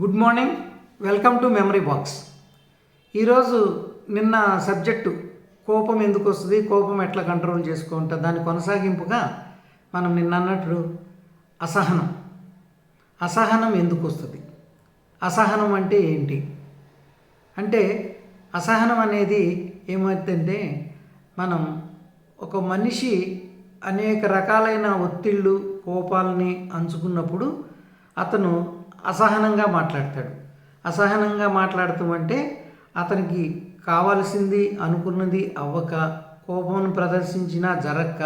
Good morning. Welcome to memory box. ఈరోజు నిన్న subject కోపం ఎందుకు వస్తుంది కోపం ఎట్లా కంట్రోల్ చేసుకుంటా దాని కొనసాగింపుగా మనం నిన్న అన్నట్టు అసహనం. అసహనం ఎందుకు వస్తుంది? అసహనం అంటే ఏంటి? అంటే అసహనం అనేది ఏమవుతుందంటే మనం ఒక మనిషి అనేక రకాలైన ఒత్తిళ్ళు కోపాలని అంచుకున్నప్పుడు అతను అసహనంగా మాట్లాడతాడు. అసహనంగా మాట్లాడతాం అంటే అతనికి కావాల్సింది అనుకున్నది అవ్వక కోపం ప్రదర్శించినా జరగక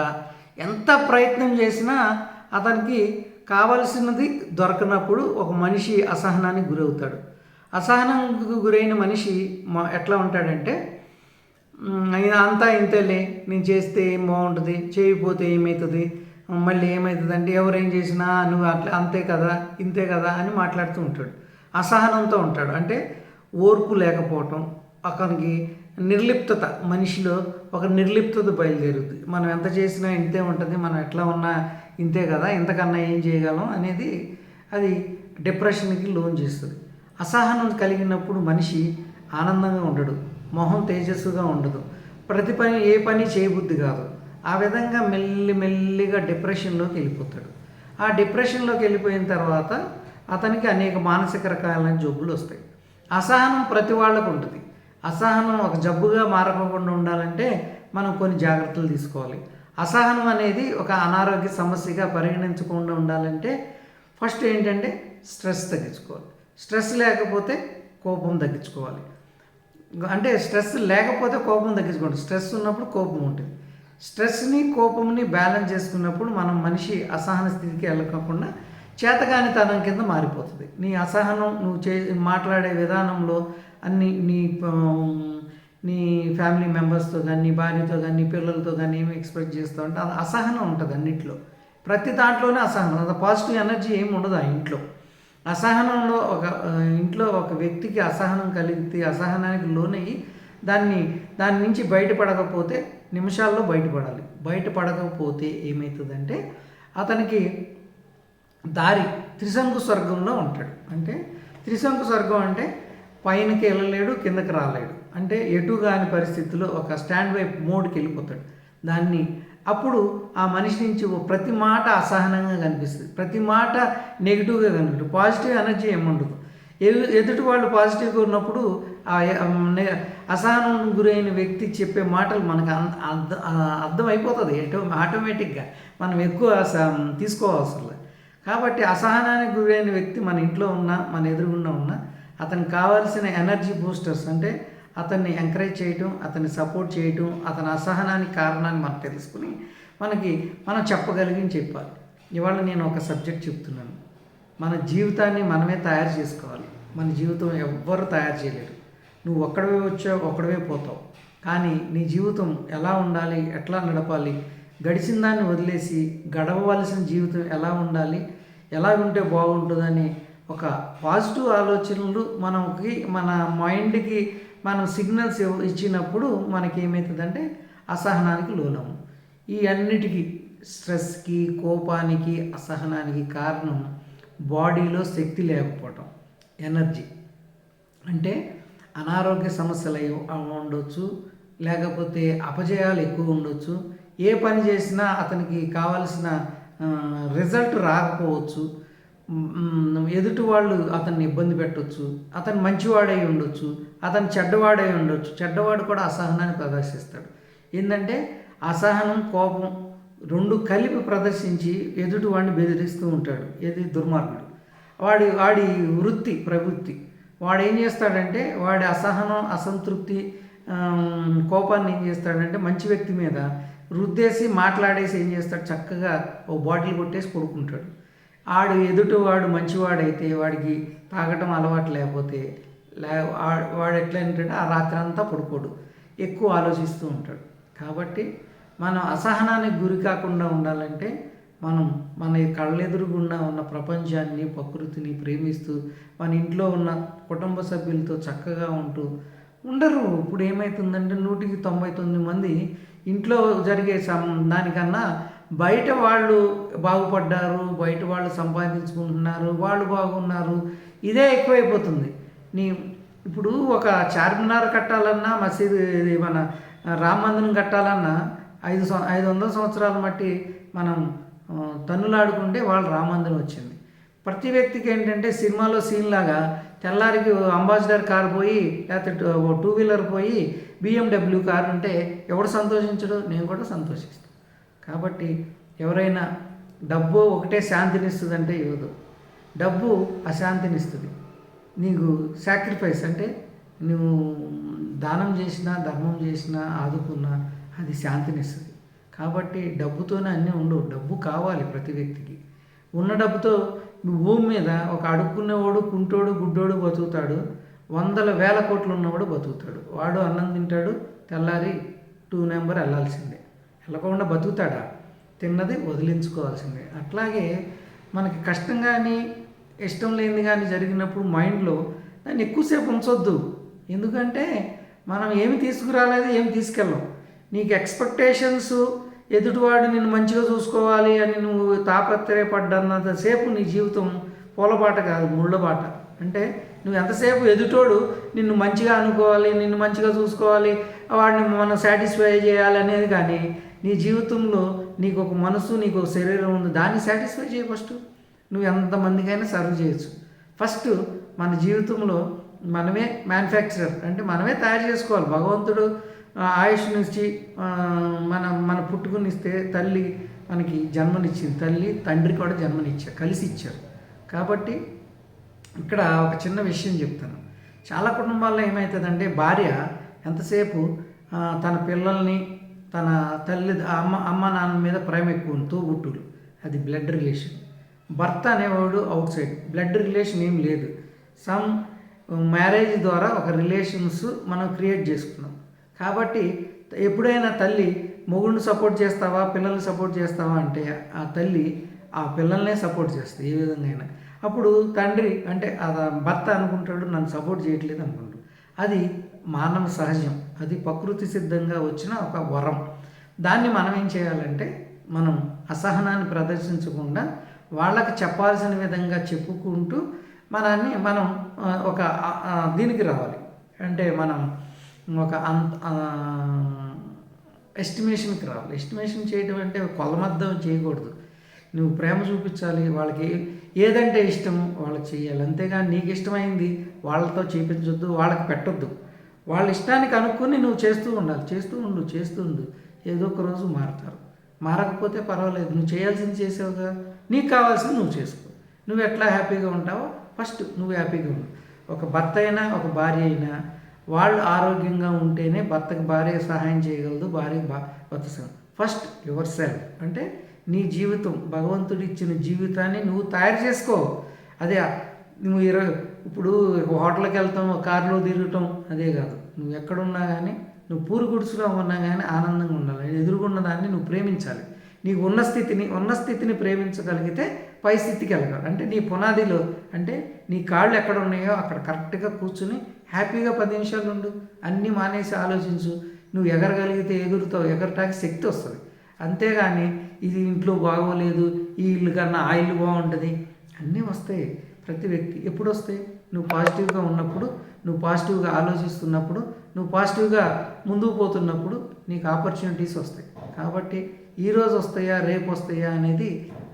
ఎంత ప్రయత్నం చేసినా అతనికి కావలసినది దొరకనప్పుడు ఒక మనిషి అసహనానికి గురవుతాడు. అసహనంకు గురైన మనిషి మా ఎట్లా ఉంటాడంటే అంతా ఇంతలే నేను చేస్తే ఏం బాగుంటుంది చేయకపోతే ఏమవుతుంది మళ్ళీ ఏమవుతుందండి అంటే ఎవరేం చేసినా నువ్వు అట్లా అంతే కదా ఇంతే కదా అని మాట్లాడుతూ ఉంటాడు. అసహనంతో ఉంటాడు. అంటే ఓర్పు లేకపోవటం అతనికి నిర్లిప్తత మనిషిలో ఒక నిర్లిప్తత బయలుదేరుతుంది మనం ఎంత చేసినా ఇంతే ఉంటుంది మనం ఎట్లా ఉన్నా ఇంతే కదా ఇంతకన్నా ఏం చేయగలం అనేది అది డిప్రెషన్కి లోన్ చేస్తుంది. అసహనం కలిగినప్పుడు మనిషి ఆనందంగా ఉండడు మొహం తేజస్సుగా ఉండదు. ప్రతి పని ఏ పని చేయబుద్ధి కాదు. ఆ విధంగా మెల్లి మెల్లిగా డిప్రెషన్లోకి వెళ్ళిపోతాడు. ఆ డిప్రెషన్లోకి వెళ్ళిపోయిన తర్వాత అతనికి అనేక మానసిక రకాలైన జబ్బులు వస్తాయి. అసహనం ప్రతి వాళ్ళకు ఉంటుంది. అసహనం ఒక జబ్బుగా మారకుండా ఉండాలంటే మనం కొన్ని జాగ్రత్తలు తీసుకోవాలి. అసహనం అనేది ఒక అనారోగ్య సమస్యగా పరిగణించకుండా ఉండాలంటే ఫస్ట్ ఏంటంటే స్ట్రెస్ తగ్గించుకోవాలి. స్ట్రెస్ లేకపోతే కోపం తగ్గించుకోవాలి. అంటే స్ట్రెస్ లేకపోతే కోపం తగ్గించుకోండి. స్ట్రెస్ ఉన్నప్పుడు కోపం ఉంటుంది. స్ట్రెస్ని కోపంని బ్యాలెన్స్ చేసుకున్నప్పుడు మనం మనిషి అసహన స్థితికి వెళ్ళకుండా చేతగానితనం కింద మారిపోతుంది. నీ అసహనం నువ్వు చే మాట్లాడే విధానంలో అన్ని నీ నీ ఫ్యామిలీ మెంబర్స్తో కానీ నీ భార్యతో కానీ నీ పిల్లలతో కానీ ఏమి ఎక్స్పెక్ట్ చేస్తావు అంటే అది అసహనం ఉంటుంది అన్నిట్లో. ప్రతి దాంట్లోనే అసహనం అంత పాజిటివ్ ఎనర్జీ ఏమి ఉండదు ఆ ఇంట్లో. అసహనంలో ఒక ఇంట్లో ఒక వ్యక్తికి అసహనం కలిగితే అసహనానికి లోనయ్యి దాన్ని దాని నుంచి బయటపడకపోతే నిమిషాల్లో బయటపడాలి. బయటపడకపోతే ఏమవుతుందంటే అతనికి దారి త్రిశంకు స్వర్గంలో ఉంటాడు. అంటే త్రిశంకు స్వర్గం అంటే పైనకి వెళ్ళలేడు కిందకి రాలేడు. అంటే ఎటు కాని పరిస్థితిలో ఒక స్టాండ్ బై మోడ్కి వెళ్ళిపోతాడు దాన్ని అప్పుడు ఆ మనిషి నుంచి ఓ ప్రతి మాట అసహనంగా కనిపిస్తుంది. ప్రతి మాట నెగిటివ్గా కనిపిస్తుంది. పాజిటివ్ ఎనర్జీ ఏముండదు. ఎదుటి వాళ్ళు పాజిటివ్గా ఉన్నప్పుడు ఆ అసహనం గురైన వ్యక్తి చెప్పే మాటలు మనకు అన్- అర్థ- అర్థమైపోతుంది. ఎటో ఆటోమేటిక్గా మనం ఎక్కువ స- తీసుకోవాల్సిన కాబట్టి అసహనానికి గురైన వ్యక్తి మన ఇంట్లో ఉన్నా మన ఎదురుగుండా ఉన్నా అతనికి కావాల్సిన ఎనర్జీ బూస్టర్స్ అంటే అతన్ని ఎంకరేజ్ చేయటం అతన్ని సపోర్ట్ చేయటం అతని అసహనానికి కారణాన్ని మనం తెలుసుకుని మనకి మనం చెప్పగలిగిన చెప్పాలి. ఇవాళ నేను ఒక సబ్జెక్ట్ చెప్తున్నాను. మన జీవితాన్ని మనమే తయారు చేసుకోవాలి. మన జీవితం ఎవ్వరు తయారు చేయలేరు. నువ్వు ఒక్కడవే వచ్చావు ఒక్కడవే పోతావు. కానీ నీ జీవితం ఎలా ఉండాలి ఎట్లా నడపాలి గడిచిన దాన్ని వదిలేసి గడవవలసిన జీవితం ఎలా ఉండాలి ఎలా ఉంటే బాగుంటుందని ఒక పాజిటివ్ ఆలోచనలు మనకి మన మైండ్కి మనం సిగ్నల్స్ ఇచ్చినప్పుడు మనకి ఏమవుతుందంటే అసహనానికి లోనము. ఈ అన్నిటికీ స్ట్రెస్కి కోపానికి అసహనానికి కారణం బాడీలో శక్తి లేకపోవటం ఎనర్జీ. అంటే అనారోగ్య సమస్యలు అయి ఉండొచ్చు. లేకపోతే అపజయాలు ఎక్కువ ఉండొచ్చు. ఏ పని చేసినా అతనికి కావలసిన రిజల్ట్ రాకపోవచ్చు. ఎదుటి వాళ్ళు అతన్ని ఇబ్బంది పెట్టవచ్చు అతను మంచివాడై ఉండొచ్చు. అతను చెడ్డవాడై ఉండొచ్చు. చెడ్డవాడు కూడా అసహనాన్ని ప్రదర్శిస్తాడు. ఏంటంటే అసహనం కోపం రెండు కలిపి ప్రదర్శించి ఎదుటి వాడిని బెదిరిస్తూ ఉంటాడు. ఏది? దుర్మార్గుడు. వాడి వాడి వృత్తి ప్రవృత్తి. వాడు ఏం చేస్తాడంటే వాడి అసహనం అసంతృప్తి కోపాన్ని ఏం చేస్తాడంటే మంచి వ్యక్తి మీద రుద్దేసి మాట్లాడేసి ఏం చేస్తాడు? చక్కగా ఓ బాటిల్ కొట్టేసి పడుకుంటాడు. ఆడు ఎదుటివాడు మంచివాడైతే వాడికి తాగటం అలవాటు లేకపోతే లే వాడు ఎట్లా ఏంటంటే ఆ రాత్రి అంతా పడుకోడు. ఎక్కువ ఆలోచిస్తూ ఉంటాడు. కాబట్టి మనం అసహనానికి గురి కాకుండా ఉండాలంటే మనం మన కళ్ళెదురుగుండా ఉన్న ప్రపంచాన్ని ప్రకృతిని ప్రేమిస్తూ మన ఇంట్లో ఉన్న కుటుంబ సభ్యులతో చక్కగా ఉంటూ ఉండరు. ఇప్పుడు ఏమవుతుందంటే నూటికి తొంభై తొమ్మిది మంది ఇంట్లో జరిగే సం దానికన్నా బయట వాళ్ళు బాగుపడ్డారు బయట వాళ్ళు సంపాదించుకుంటున్నారు వాళ్ళు బాగున్నారు ఇదే ఎక్కువైపోతుంది. నీ ఇప్పుడు ఒక చార్మినార్ కట్టాలన్నా మసీదు మన రామ మందిరం కట్టాలన్నా ఐదు సం ఐదు వందల సంవత్సరాలు మట్టి మనం తన్నులాడుకుంటే వాళ్ళు రామందిరం వచ్చింది. ప్రతి వ్యక్తికి ఏంటంటే సినిమాలో సీన్ లాగా తెల్లారికి అంబాసిడర్ కార్ పోయి లేకపోతే టూ- ఓ టూ వీలర్ పోయి బిఎండబ్ల్యూ కార్ ఉంటే ఎవడు సంతోషించడు? నేను కూడా సంతోషిస్తాను కాబట్టి ఎవరైనా డబ్బు ఒకటే శాంతినిస్తుందంటే ఇవ్వదు. డబ్బు అశాంతినిస్తుంది. నీకు సాక్రిఫైస్ అంటే నువ్వు దానం చేసినా ధర్మం చేసినా ఆదుకున్నా అది శాంతినిస్తుంది. కాబట్టి డబ్బుతోనే అన్నీ ఉండవు. డబ్బు కావాలి ప్రతి వ్యక్తికి. ఉన్న డబ్బుతో భూమి మీద ఒక అడుక్కునేవాడు కుంటోడు గుడ్డోడు బతుకుతాడు. వందల వేల కోట్లు ఉన్నవాడు బతుకుతాడు. వాడు అన్నం తింటాడు తెల్లారి టూ నెంబర్ వెళ్ళాల్సిందే. వెళ్ళకుండా బతుకుతాడా? తిన్నది వదిలించుకోవాల్సిందే. అట్లాగే మనకి కష్టం కానీ ఇష్టం లేనిది కానీ జరిగినప్పుడు మైండ్లో దాన్ని ఎక్కువసేపు ఉంచొద్దు. ఎందుకంటే మనం ఏమి తీసుకురాలేదు ఏమి తీసుకెళ్ళం. నీకు ఎక్స్పెక్టేషన్స్ ఎదుటివాడు నిన్ను మంచిగా చూసుకోవాలి అని నువ్వు తాపత్రయపడ్డన్నంతసేపు నీ జీవితం పూలబాట కాదు ముళ్ళబాట అంటే నువ్వు ఎంతసేపు ఎదుటోడు నిన్ను మంచిగా అనుకోవాలి నిన్ను మంచిగా చూసుకోవాలి వాడిని మనం సాటిస్ఫై చేయాలి అనేది కానీ నీ జీవితంలో నీకు ఒక మనసు నీకు ఒక శరీరం ఉంది. దాన్ని సాటిస్ఫై చేయ ఫస్ట్ నువ్వు ఎంతమందికైనా సర్వ్ చేయొచ్చు. ఫస్ట్ మన జీవితంలో మనమే మ్యానుఫ్యాక్చరర్ అంటే మనమే తయారు చేసుకోవాలి. భగవంతుడు ఆయుష్నిచ్చి ఆ, మన మన పుట్టుకునిస్తే తల్లి మనకి జన్మనిచ్చింది. తల్లి తండ్రి కూడా జన్మనిచ్చారు కలిసి ఇచ్చారు కాబట్టి ఇక్కడ ఒక చిన్న విషయం చెప్తాను. చాలా కుటుంబాల్లో ఏమవుతుందంటే భార్య ఎంతసేపు తన పిల్లల్ని తన తల్లి అమ్మ అమ్మ నాన్న మీద ప్రేమ ఎక్కువ ఉంది, తోబుట్టులు అది బ్లడ్ రిలేషన్. భర్త అనేవాడు అవుట్ సైడ్. బ్లడ్ రిలేషన్ ఏం లేదు. సమ్ మ్యారేజ్ ద్వారా ఒక రిలేషన్స్ మనం క్రియేట్ చేసుకున్నాం. కాబట్టి ఎప్పుడైనా తల్లి మొగుడిని సపోర్ట్ చేస్తావా పిల్లల్ని సపోర్ట్ చేస్తావా అంటే ఆ తల్లి ఆ పిల్లల్నే సపోర్ట్ చేస్తుంది ఏ విధంగా అయినా. అప్పుడు తండ్రి అంటే అది భర్త అనుకుంటాడు నన్ను సపోర్ట్ చేయట్లేదు అనుకుంటాడు. అది మానవ సహజం. అది ప్రకృతి సిద్ధంగా వచ్చిన ఒక వరం. దాన్ని మనం ఏం చేయాలంటే మనం అసహనాన్ని ప్రదర్శించకుండా వాళ్ళకి చెప్పాల్సిన విధంగా చెప్పుకుంటూ మనల్ని మనం ఒక దీనికి రావాలి. అంటే మనం ఒక అంత ఎస్టిమేషన్కి రావాలి. ఎస్టిమేషన్ చేయడం అంటే కొలమద్దం చేయకూడదు. నువ్వు ప్రేమ చూపించాలి వాళ్ళకి ఏదంటే ఇష్టము వాళ్ళకి చేయాలి అంతేగాని నీకు ఇష్టమైంది వాళ్ళతో చేయించొద్దు వాళ్ళకి పెట్టొద్దు. వాళ్ళ ఇష్టానికి అనుకుని నువ్వు చేస్తూ ఉండాలి. చేస్తూ ఉండు చేస్తూ ఉండు. ఏదో ఒక రోజు మారతారు. మారకపోతే పర్వాలేదు. నువ్వు చేయాల్సింది చేసావుగా. నీకు కావాల్సింది నువ్వు చేసుకో. నువ్వు ఎట్లా హ్యాపీగా ఉంటావో ఫస్ట్ నువ్వు హ్యాపీగా ఉండు. ఒక భర్త అయినా ఒక భార్య అయినా వాళ్ళు ఆరోగ్యంగా ఉంటేనే భర్తకు భార్య సహాయం చేయగలదు భార్య భర్త ఫస్ట్ యువర్ సెల్ఫ్. అంటే నీ జీవితం భగవంతుడు ఇచ్చిన జీవితాన్ని నువ్వు తయారు చేసుకో. అదే నువ్వు ఇరవై ఇప్పుడు హోటల్కి వెళ్తాం కారులో తిరగటం అదే కాదు. నువ్వు ఎక్కడున్నా కానీ నువ్వు పూరు గుడిసులో ఉన్నా కానీ ఆనందంగా ఉండాలి. ఎదురుగున్న దాన్ని నువ్వు ప్రేమించాలి. నీకు ఉన్న స్థితిని ఉన్న స్థితిని ప్రేమించగలిగితే పై స్థితికి వెళ్ళగలరు అంటే నీ పునాదిలో అంటే నీ కాళ్ళు ఎక్కడ ఉన్నాయో అక్కడ కరెక్ట్గా కూర్చుని హ్యాపీగా పది నిమిషాలు ఉండు అన్నీ మానేసి ఆలోచించు. నువ్వు ఎగరగలిగితే ఎగురుతావు ఎగరటానికి శక్తి వస్తుంది. అంతేగాని ఇది ఇంట్లో బాగోలేదు ఈ ఇల్లు కన్నా ఆ ఇల్లు బాగుంటుంది. అన్నీ వస్తాయి ప్రతి వ్యక్తి. ఎప్పుడు వస్తాయి? నువ్వు పాజిటివ్గా ఉన్నప్పుడు నువ్వు పాజిటివ్గా ఆలోచిస్తున్నప్పుడు నువ్వు పాజిటివ్గా ముందుకు పోతున్నప్పుడు నీకు ఆపర్చునిటీస్ వస్తాయి. కాబట్టి ఈ రోజు వస్తాయా రేపు వస్తాయా అనేది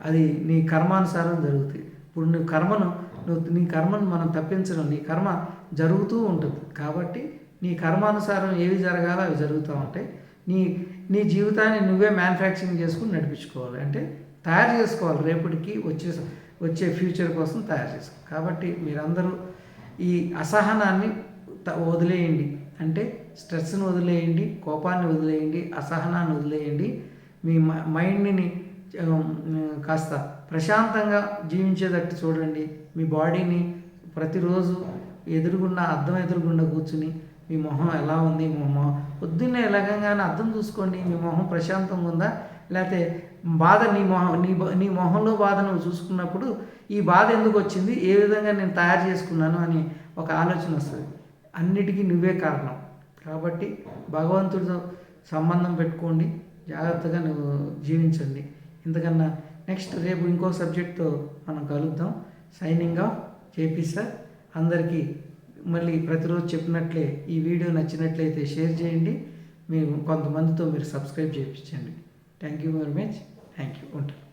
అది నీ కర్మానుసారం జరుగుతుంది ఇప్పుడు నువ్వు కర్మను నువ్వు నీ కర్మను మనం తప్పించడం నీ కర్మ జరుగుతూ ఉంటుంది. కాబట్టి నీ కర్మానుసారం ఏవి జరగాలో అవి జరుగుతూ ఉంటాయి. నీ నీ జీవితాన్ని నువ్వే మ్యానుఫ్యాక్చరింగ్ చేసుకుని నడిపించుకోవాలి. అంటే తయారు చేసుకోవాలి. రేపటికి వచ్చే వచ్చే ఫ్యూచర్ కోసం తయారు చేసుకోవాలి కాబట్టి మీరందరూ ఈ అసహనాన్ని వదిలేయండి. అంటే స్ట్రెస్ని వదిలేయండి కోపాన్ని వదిలేయండి అసహనాన్ని వదిలేయండి. మీ మైండ్ని కాస్త ప్రశాంతంగా జీవించేటట్టు చూడండి. మీ బాడీని ప్రతిరోజు ఎదురుగుండా అద్దం ఎదురుగుండా కూర్చుని మీ మొహం ఎలా ఉంది? మీ మొహం పొద్దున్నే ఎలాగంగానే అర్థం చూసుకోండి మీ మొహం ప్రశాంతంగా ఉందా? లేకపోతే బాధ నీ మొహం నీ నీ మొహంలో బాధ నువ్వు చూసుకున్నప్పుడు ఈ బాధ ఎందుకు వచ్చింది? ఏ విధంగా నేను తయారు చేసుకున్నాను? అని ఒక ఆలోచన వస్తుంది. అన్నిటికీ నువ్వే కారణం. కాబట్టి భగవంతుడితో సంబంధం పెట్టుకోండి. జాగ్రత్తగా నువ్వు జీవించండి. ఇంతకన్నా నెక్స్ట్ రేపు ఇంకో సబ్జెక్ట్తో మనం కలుద్దాం. Signing off JP sir. అందరికీ మళ్ళీ ప్రతిరోజు చెప్పినట్లే ఈ వీడియో నచ్చినట్లయితే షేర్ చేయండి. మీరు కొంతమందితో మీరు సబ్స్క్రైబ్ చేయించండి. Thank you very much thank you ఉంటాను